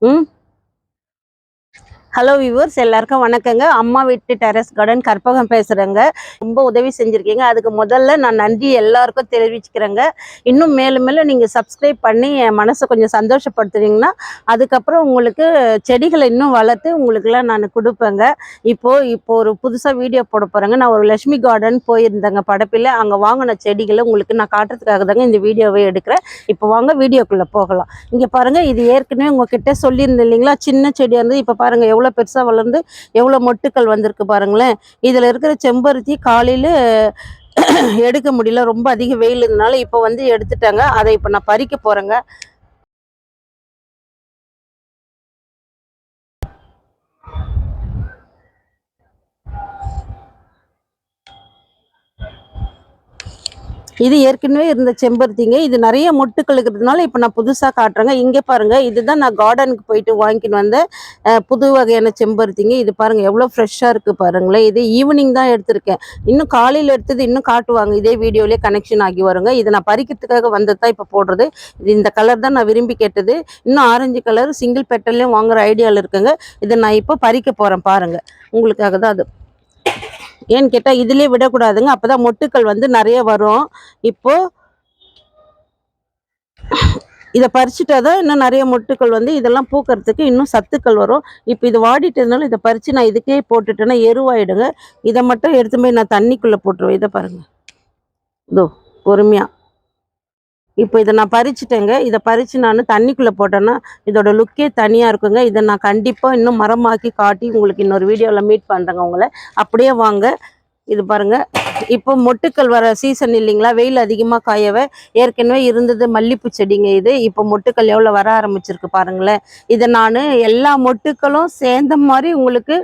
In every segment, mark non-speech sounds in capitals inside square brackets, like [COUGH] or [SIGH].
응? Hello viewers எல்லாருக்கும் வணக்கங்க. அம்மா வீட்டு டெரஸ் கார்டன் கற்பகம் பேசுகிறேங்க ரொம்ப உதவி செஞ்சுருக்கீங்க. அதுக்கு முதல்ல நான் நன்றி எல்லாருக்கும் தெரிவிச்சுக்கிறேங்க. இன்னும் மேலும் மேலும் நீங்கள் சப்ஸ்கிரைப் பண்ணி என் மனசை கொஞ்சம் சந்தோஷப்படுத்துனீங்கன்னா அதுக்கப்புறம் உங்களுக்கு செடிகளை இன்னும் வளர்த்து உங்களுக்குலாம் நான் கொடுப்பேங்க. இப்போது இப்போ ஒரு புதுசாக வீடியோ போட போகிறேங்க நான் ஒரு லட்சுமி கார்டன் போயிருந்தேங்க படப்பில். அங்கே வாங்கின செடிகளை உங்களுக்கு நான் காட்டுறதுக்காக தாங்க இந்த வீடியோவை எடுக்கிறேன். இப்போ வாங்க வீடியோக்குள்ளே போகலாம். இங்கே பாருங்கள் இது ஏற்கனவே உங்ககிட்ட சொல்லியிருந்தேன் இல்லைங்களா? சின்ன செடியாக இருந்து இப்போ பாருங்கள் எவ்வளோ பெருசாக வளர்ந்து எவ்வளோ மொட்டுக்கள் வந்திருக்கு பாருங்களேன். இதில் இருக்கிற செம்பருத்தி காலையில் எடுக்க முடியல. ரொம்ப அதிக வெயில் இருந்தனால இப்போ வந்து எடுத்துட்டாங்க. அதை இப்போ நான் பறிக்க போகிறேங்க இது ஏற்கனவே இருந்த செம்பருத்திங்க. இது நிறைய மொட்டுக்கள் இருக்கிறதுனால இப்போ நான் புதுசாக காட்டுறேங்க. இங்கே பாருங்கள் இதுதான் நான் கார்டனுக்கு போயிட்டு வாங்கிட்டு வந்த புது வகையான செம்பருத்திங்க. இது பாருங்கள் எவ்வளோ ஃப்ரெஷ்ஷாக இருக்குது பாருங்களேன். இது ஈவினிங் தான் எடுத்திருக்கேன். இன்னும் காலையில் எடுத்தது இன்னும் காட்டுவாங்க. இதே வீடியோலேயே கனெக்ஷன் ஆகி வருங்க. இது நான் பறிக்கிறதுக்காக வந்தது தான் இப்போ போடுறது. இது இந்த கலர் தான் நான் விரும்பி கேட்டது. இன்னும் ஆரஞ்சு கலர் சிங்கிள் பெட்டல்லையும் வாங்குற ஐடியாவில் இருக்குங்க. இதை நான் இப்போ பறிக்க போகிறேன் பாருங்கள் உங்களுக்காக தான் அது ஏன்னு கேட்டால் இதுலேயே விடக்கூடாதுங்க. அப்போ தான் மொட்டுக்கள் வந்து நிறைய வரும். இப்போது இதை பறிச்சுட்டா தான் இன்னும் நிறைய மொட்டுக்கள் வந்து இதெல்லாம் பூக்கிறதுக்கு இன்னும் சத்துக்கள் வரும். இப்போ இது வாடிட்டதுனால இதை பறித்து நான் இதுக்கே போட்டுட்டேன்னா எருவாயிடுங்க. இதை மட்டும் எடுத்து போய் நான் தண்ணிக்குள்ளே போட்டுருவேன். இதை பாருங்கள் இதோ பொறுமையாக இப்போ இதை நான் பறிச்சுட்டேங்க. இதை பறித்து நான் தண்ணிக்குள்ளே போட்டேன்னா இதோட லுக்கே தனியாக இருக்குங்க. இதை நான் கண்டிப்பாக இன்னும் மரமாக்கி காட்டி உங்களுக்கு இன்னொரு வீடியோவில் மீட் பண்ணுறேங்க உங்களை. அப்படியே வாங்க. இது பாருங்கள் இப்போ மொட்டுக்கள் வர சீசன் இல்லைங்களா? வெயில் அதிகமாக காயவை ஏற்கனவே இருந்தது மல்லிப்பூ செடிங்க இது. இப்போ மொட்டுக்கள் எவ்வளோ வர ஆரம்பிச்சிருக்கு பாருங்களேன். இதை நான் எல்லா மொட்டுக்களும் சேர்ந்த மாதிரி உங்களுக்கு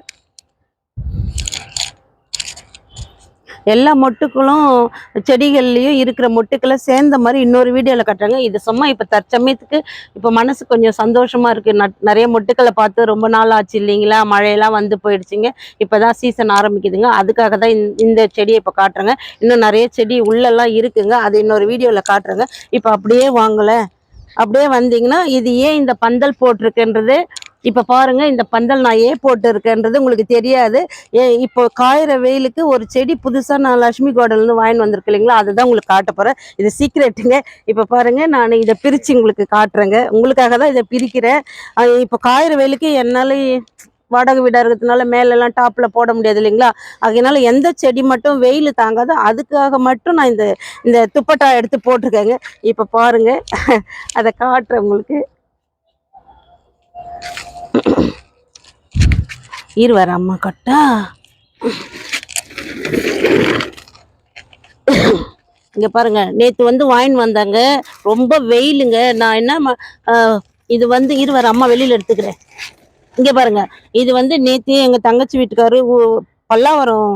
எல்லா மொட்டுக்களும் செடிகள்லேயும் இருக்கிற மொட்டுக்களை சேர்ந்த மாதிரி இன்னொரு வீடியோவில் கட்டுறாங்க. இது சும்மா இப்போ தற்சமயத்துக்கு இப்போ மனசு கொஞ்சம் சந்தோஷமா இருக்கு. நிறைய மொட்டுக்களை பார்த்து ரொம்ப நாள் ஆச்சு இல்லைங்களா? மழையெல்லாம் வந்து போயிடுச்சுங்க. இப்போதான் சீசன் ஆரம்பிக்குதுங்க. அதுக்காக தான் இந்த- இந்த செடியை இப்போ காட்டுறேங்க. இன்னும் நிறைய செடி உள்ளெல்லாம் இருக்குங்க. அது இன்னொரு வீடியோவில் காட்டுறேங்க. இப்போ அப்படியே வாங்கலை. அப்படியே வந்தீங்கன்னா இது ஏன் இந்த பந்தல் போட்டிருக்குன்றது இப்போ பாருங்க இந்த பந்தல் நான் ஏன் போட்டிருக்கேன்றது உங்களுக்கு தெரியாது. ஏ இப்போ காயிற வெயிலுக்கு ஒரு செடி புதுசாக நான் லட்சுமி கார்டன்லேருந்து வாங்கிட்டு வந்திருக்கு இல்லைங்களா? அதுதான் உங்களுக்கு காட்ட போகிறேன் இது சீக்ரெட்டுங்க. இப்போ பாருங்க நான் இதை பிரித்து உங்களுக்கு காட்டுறேங்க. உங்களுக்காக தான் இதை பிரிக்கிறேன். அது இப்போ காயிற வெயிலுக்கு என்னால் வாடகை வீடாக இருக்கிறதுனால மேலெல்லாம் டாப்பில் போட முடியாது இல்லைங்களா? அதனால எந்த செடி மட்டும் வெயில் தாங்காதோ. அதுக்காக மட்டும் நான் இந்த இந்த துப்பட்டா எடுத்து போட்டிருக்கேங்க. இப்போ பாருங்க அதை காட்டுறேன் உங்களுக்கு. இருவர் அம்மா கட்டா. இங்கே பாருங்க நேற்று வந்து வாங்கின்னு வந்தாங்க. ரொம்ப வெயிலுங்க. நான் என்ன ம- இது வந்து இருவர் அம்மா வெளியில் எடுத்துக்கிறேன். இங்கே பாருங்க இது வந்து நேற்று எங்கள் தங்கச்சி வீட்டுக்காரு பல்லாவரம்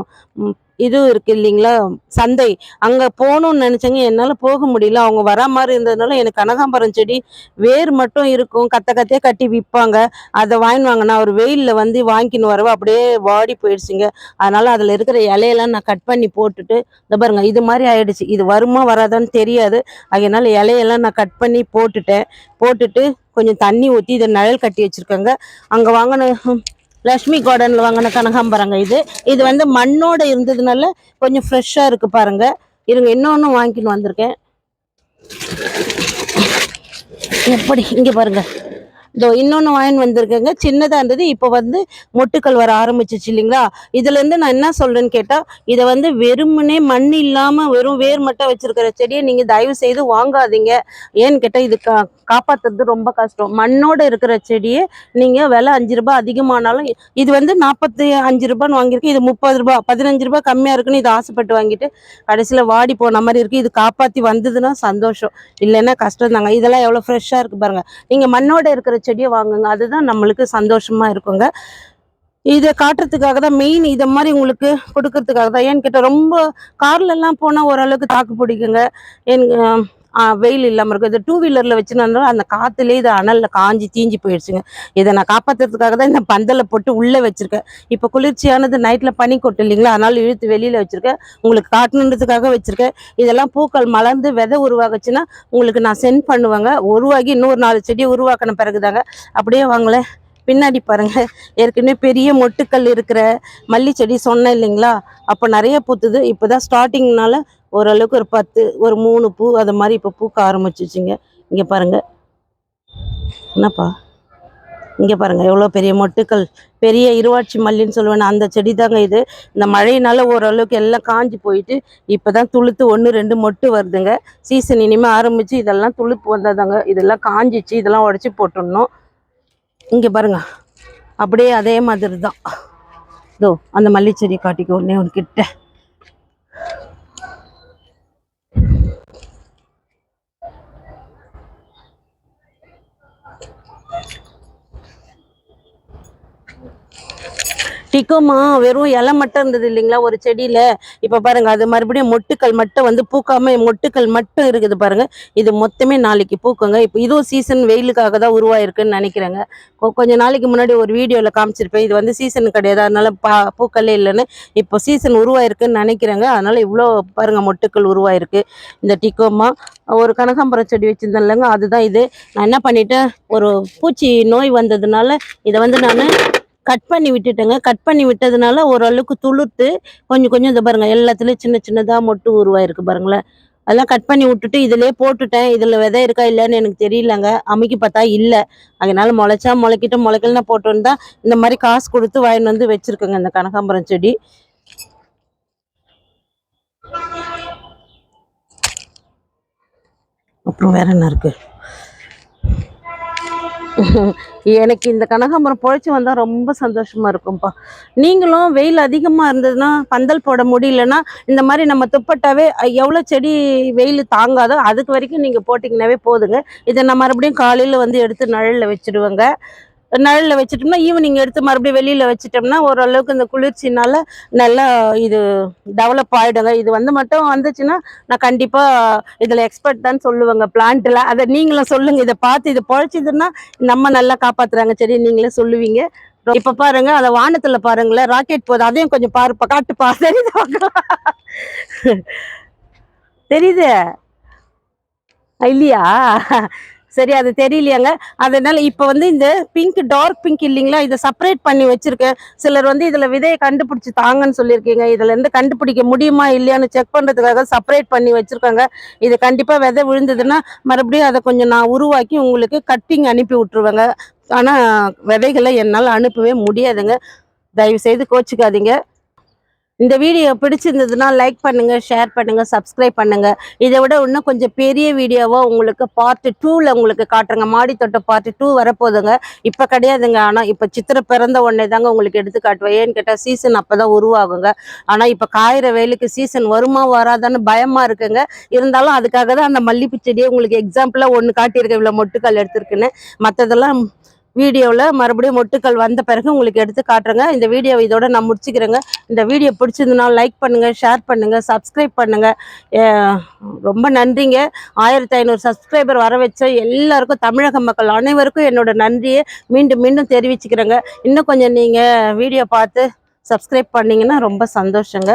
இது இருக்கு இல்லைங்களா? சந்தை. அங்க போகணும்னு நினச்சேங்க என்னால போக முடியல. அவங்க வரா மாதிரி இருந்ததுனால எனக்கு கனகாம்பரம் செடி வேர் மட்டும் இருக்கும். கத்த கத்தையே கட்டி விற்பாங்க அதை வாங்கின்னு வாங்க. நான் ஒரு வெயிலில் வந்து வாங்கின்னு வரவ அப்படியே வாடி போயிடுச்சுங்க. அதனால அதுல இருக்கிற இலையெல்லாம் நான் கட் பண்ணி போட்டுட்டு இந்த பாருங்க இது மாதிரி ஆயிடுச்சு. இது வருமா வராதான்னு தெரியாது. அதனால இலையெல்லாம் நான் கட் பண்ணி போட்டுட்டேன். போட்டுட்டு கொஞ்சம் தண்ணி ஊற்றி இதை நிழல் கட்டி வச்சுருக்கேங்க. அங்கே வாங்கின லக்ஷ்மி கார்டனில் வாங்கின கனகாம்பரங்க இது. இது வந்து மண்ணோட இருந்ததுனால கொஞ்சம் ஃப்ரெஷ்ஷாக இருக்கு பாருங்க. இருங்க இன்னொன்று வாங்கின்னு வந்திருக்கேன். எப்படி? இங்கே பாருங்க. இதோ இன்னொன்று வாங்கின்னு வந்திருக்கேங்க. சின்னதாக இருந்தது இப்போ வந்து மொட்டுக்கள் வர ஆரம்பிச்சிச்சு இல்லைங்களா? இதுலேருந்து நான் என்ன சொல்றேன்னு கேட்டால் இதை வந்து வெறுமனே மண் இல்லாமல் வெறும் வேர் மட்டும் வச்சிருக்கிற செடியை நீங்கள் தயவு செய்து வாங்காதீங்க. ஏன்னு கேட்டால் இது கா காப்பாற்றுறது ரொம்ப கஷ்டம். மண்ணோட இருக்கிற செடியை நீங்கள் விலை அஞ்சு ரூபாய் அதிகமானாலும் இது வந்து நாற்பத்தி அஞ்சு ரூபான்னு வாங்கியிருக்கு இது முப்பது ரூபாய் பதினஞ்சு ரூபாய் கம்மியாக இருக்குன்னு இது ஆசைப்பட்டு வாங்கிட்டு கடைசியில் வாடி போன மாதிரி இருக்குது இது காப்பாற்றி வந்ததுன்னா சந்தோஷம். இல்லைன்னா கஷ்டம் தாங்க இதெல்லாம் எவ்வளோ ஃப்ரெஷ்ஷாக இருக்குது பாருங்க. நீங்கள் மண்ணோட இருக்கிற செடியை வாங்குங்க. அதுதான் நம்மளுக்கு சந்தோஷமா இருக்குங்க. இதை காட்டுறதுக்காக தான் மெயின் இதை மாதிரி உங்களுக்கு கொடுக்கறதுக்காக தான். ஏன்னு கேட்டால் ரொம்ப கார்ல எல்லாம் போனால் ஓரளவுக்கு தாக்கு பிடிக்குங்க. என் வெயில் இல்லாமல் இருக்கும். இது டூ வீலரில் வச்சுனாலும் அந்த காற்றுலேயே இது அனலில் காஞ்சி தீஞ்சு போயிடுச்சுங்க. இதை நான் காப்பாற்றுறதுக்காக தான் இந்த பந்தலை போட்டு உள்ளே வச்சுருக்கேன். இப்போ குளிர்ச்சியானது நைட்டில் பனி கொட்டு இல்லைங்களா? அதனால் இழுத்து வெளியில் வச்சுருக்கேன். உங்களுக்கு காட்டணுன்றதுக்காக வச்சுருக்கேன். இதெல்லாம் பூக்கள் மலர்ந்து விதை உருவாகுச்சுன்னா உங்களுக்கு நான் சென்ட் பண்ணுவேங்க. உருவாகி இன்னொரு நாலு செடியை உருவாக்கின பிறகுதாங்க. அப்படியே வாங்களேன். பின்னாடி பாருங்கள் ஏற்கனவே பெரிய மொட்டுக்கள் இருக்கிற மல்லி செடி சொன்னேன் இல்லைங்களா? அப்போ நிறைய பூத்துது. இப்போ தான் ஸ்டார்டிங்னால ஓரளவுக்கு ஒரு பத்து ஒரு மூணு பூ அது மாதிரி இப்போ பூக்க ஆரம்பிச்சிச்சுங்க. இங்கே பாருங்க. என்னப்பா? இங்கே பாருங்கள் எவ்வளோ பெரிய மொட்டுக்கள். பெரிய இருவாட்சி மல்லின்னு சொல்லுவேன் அந்த செடி தாங்க இது. இந்த மழையினால ஓரளவுக்கு எல்லாம் காஞ்சி போயிட்டு இப்போ தான் துளுத்து ஒன்று ரெண்டு மொட்டு வருதுங்க. சீசன் இனிமேல் ஆரம்பிச்சு இதெல்லாம் துளுப்பு வந்ததாங்க. இதெல்லாம் காஞ்சிச்சு. இதெல்லாம் உடச்சி போட்டுடணும். இங்கே பாருங்க. அப்படியே அதே மாதிரி தான் இதோ அந்த மல்லிச்செடி காட்டிக்கோ உடனே ஒன்று கிட்ட டிக்கோமா வெறும் இலை மட்டும் இருந்தது இல்லைங்களா ஒரு செடியில? இப்ப பாருங்க அது மறுபடியும் மொட்டுக்கள் மட்டும் வந்து பூக்காம மொட்டுக்கள் மட்டும் இருக்குது பாருங்க. இது மொத்தமே நாளைக்கு பூக்குங்க. இப்போ இதுவும் சீசன் வெயிலுக்காக தான் உருவாயிருக்குன்னு நினைக்கிறேங்க. கொஞ்சம் நாளைக்கு முன்னாடி ஒரு வீடியோவில் காமிச்சிருப்பேன். இது வந்து சீசன் கிடையாது. அதனால பா பூக்களே இல்லைன்னு இப்போ சீசன் உருவாயிருக்குன்னு நினைக்கிறேங்க. அதனால இவ்வளோ பாருங்க மொட்டுக்கள் உருவாயிருக்கு. இந்த டிக்கோமா ஒரு கனகாம்பரம் செடி வச்சுருந்தேன் இல்லைங்க. அதுதான் இது. நான் என்ன பண்ணிட்டேன்? ஒரு பூச்சி நோய் வந்ததுனால இதை வந்து நான் கட் பண்ணி விட்டுட்டேங்க. கட் பண்ணி விட்டதுனால ஓரளவுக்கு துளுர்த்து கொஞ்சம் கொஞ்சம் இந்த பாருங்கள் எல்லாத்துலேயும் சின்ன சின்னதாக மொட்டு உருவாயிருக்கு பாருங்களேன். அதெல்லாம் கட் பண்ணி விட்டுட்டு இதிலே போட்டுட்டேன். இதில் விதை இருக்கா இல்லைன்னு எனக்கு தெரியலங்க. அமைக்கி பார்த்தா இல்லை. அதனால முளைச்சா முளைக்கிட்டு முளைக்கலன்னா போட்டோன்னு தான் இந்த மாதிரி காசு கொடுத்து வாங்கிட்டு வந்து வச்சுருக்கோங்க இந்த கனகாம்பரம் செடி. அப்புறம் வேற என்ன இருக்குது எனக்கு இந்த கனகாம்பரம் பொழைச்சி வந்தால் ரொம்ப சந்தோஷமாக இருக்கும்ப்பா நீங்களும் வெயில் அதிகமாக இருந்ததுன்னா பந்தல் போட முடியலன்னா இந்த மாதிரி நம்ம துப்பட்டாவே எவ்வளோ செடி வெயில் தாங்காதோ அதுக்கு வரைக்கும் நீங்கள் போட்டிங்கனாவே போதுங்க. இதை நான் மறுபடியும் காலையில் வந்து எடுத்து நிழலில் வச்சுடுவேங்க. நிழலில் வச்சுட்டோம்னா ஈவினிங் எடுத்து மறுபடியும் வெளியில் வச்சுட்டோம்னா ஓரளவுக்கு இந்த குளிர்ச்சினால நல்லா இது டெவலப் ஆகிடுங்க இது வந்து மட்டும் வந்துச்சுன்னா நான் கண்டிப்பாக இதில் எக்ஸ்பர்ட் தான் சொல்லுவேங்க. பிளான்ட்டில் அதை நீங்களும் சொல்லுங்கள் இதை பார்த்து இதை பொழைச்சிதுன்னா நம்ம நல்லா காப்பாத்துறாங்க. சரி நீங்களே சொல்லுவீங்க. இப்ப பாருங்க அத வானத்துல பாருங்களேன். ராக்கெட் போகுது. அதையும் கொஞ்சம் பாருப்பா காட்டுப்பா. [LAUGHS] தெரியுது தெரியுது? இல்லையா? சரி அது தெரியலையாங்க. அதனால இப்போ வந்து இந்த பிங்க் டார்க் பிங்க் இல்லைங்களா இதை செப்பரேட் பண்ணி வச்சிருக்கேன். சிலர் வந்து இதில் விதையை கண்டுபிடிச்சி தாங்கன்னு சொல்லியிருக்கீங்க. இதில் இருந்து கண்டுபிடிக்க முடியுமா இல்லையான்னு செக் பண்ணுறதுக்காக செப்பரேட் பண்ணி வச்சுருக்காங்க. இது கண்டிப்பாக விதை விழுந்ததுன்னா மறுபடியும் அதை கொஞ்சம் நான் உருவாக்கி உங்களுக்கு கட்டிங் அனுப்பி விட்டுருவேங்க. ஆனால் விதைகளை என்னால் அனுப்பவே முடியாதுங்க. தயவுசெய்து கோச்சிக்காதீங்க. இந்த வீடியோ பிடிச்சிருந்ததுன்னா லைக் பண்ணுங்க ஷேர் பண்ணுங்க சப்ஸ்கிரைப் பண்ணுங்க. இதை விட இன்னும் கொஞ்சம் பெரிய வீடியோவாக உங்களுக்கு பார்ட் டூவில் உங்களுக்கு காட்டுறேங்க. மாடி தொட்ட பார்ட் டூ வரப்போகுதுங்க. இப்போ கிடையாதுங்க. ஆனால் இப்போ சித்திரை பிறந்த உடனே தாங்க உங்களுக்கு எடுத்து காட்டுவேன். ஏன்னு கேட்டால் சீசன் அப்போ தான் உருவாகுங்க. ஆனால் இப்போ காயிற வெயிலுக்கு சீசன் வருமா வராதான்னு பயமா இருக்குங்க. இருந்தாலும் அதுக்காக தான் அந்த மல்லிப்பூ செடியை உங்களுக்கு எக்ஸாம்பிளாக ஒன்று காட்டியிருக்கேன். இவ்வளோ மொட்டுக்கால் எடுத்திருக்குன்னு. மற்றதெல்லாம் வீடியோவில் மறுபடியும் மொட்டுக்கள் வந்த பிறகு உங்களுக்கு எடுத்து காட்டுறேங்க. இந்த வீடியோ இதோட நான் முடிச்சுக்கிறேங்க. இந்த வீடியோ பிடிச்சிருந்தனா லைக் பண்ணுங்கள் ஷேர் பண்ணுங்கள் சப்ஸ்கிரைப் பண்ணுங்கள் ரொம்ப நன்றிங்க. ஆயிரத்தி ஐநூறு சப்ஸ்கிரைபர் வர வச்ச எல்லாருக்கும் தமிழக மக்கள் அனைவருக்கும் என்னோட நன்றியை மீண்டும் மீண்டும் தெரிவிச்சுக்கிறேங்க. இன்னும் கொஞ்சம் நீங்கள் வீடியோ பார்த்து சப்ஸ்கிரைப் பண்ணிங்கன்னா ரொம்ப சந்தோஷங்க.